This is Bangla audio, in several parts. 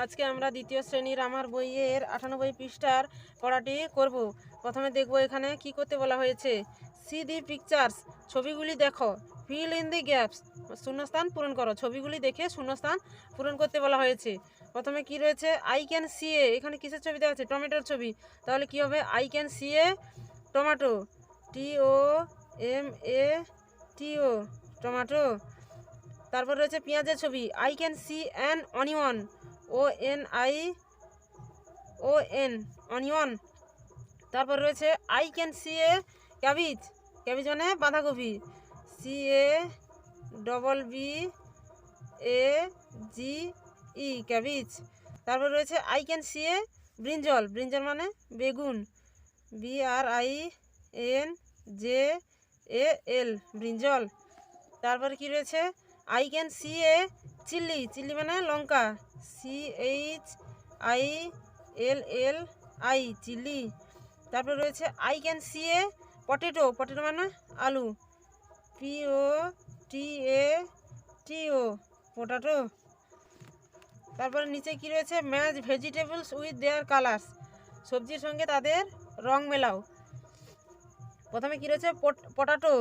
আজকে আমরা দ্বিতীয় শ্রেণির আমার বইয়ের আটানব্বই পৃষ্ঠার পড়াটি করব। প্রথমে দেখব এখানে কি করতে বলা হয়েছে। সি দি পিকচার্স ছবিগুলি দেখো। ফিল ইন দি গ্যাপস শূন্যস্থান পূরণ করো। ছবিগুলি দেখে শূন্যস্থান পূরণ করতে বলা হয়েছে। প্রথমে কি রয়েছে? আই ক্যান সি এ এখানে কিসের ছবি দেওয়া আছে টমেটোর ছবি। তাহলে কি হবে? I can see a tomato T O M A T O tomato. তারপর রয়েছে পেঁয়াজের ছবি। I can see an onion O N I, O N, onion. তারপর রয়েছে I can see a cabbage. Cabbage মানে বাঁধাকপি। C A double B A G E, cabbage. তারপর রয়েছে I can see a brinjal. Brinjal মানে বেগুন। B R I N J A L, brinjal. তারপর কি রয়েছে? I can see A chilli chilli মানে লঙ্কা C H I L L I chilli তারপরে রয়েছে I can see a potato potato মানে আলু। পি ও টি এ টি ও পোটাটো তারপরে নিচে কি রয়েছে? Match vegetables with their colours সবজির সঙ্গে তাদের রং মেলাও। প্রথমে কি রয়েছে? পটাটো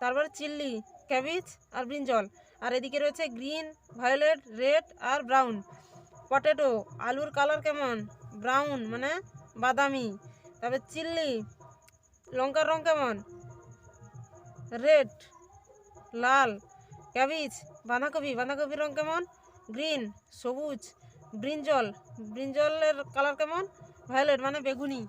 তারপরে চিল্লি ক্যাবিজ আর ব্রিঞ্জল আর এদিকে রয়েছে গ্রিন, ভায়োলেট, রেড আর ব্রাউন। পটেটো, আলুর কালার কেমন? ব্রাউন মানে বাদামি। তারপরে চিল্লি, লঙ্কার রং কেমন? রেড, লাল। ক্যাবিজ, বাঁধাকপি, বাঁধাকপির রং কেমন? গ্রিন, সবুজ। ব্রিঞ্জল, ব্রিঞ্জলের কালার কেমন? ভায়োলেট মানে বেগুনি।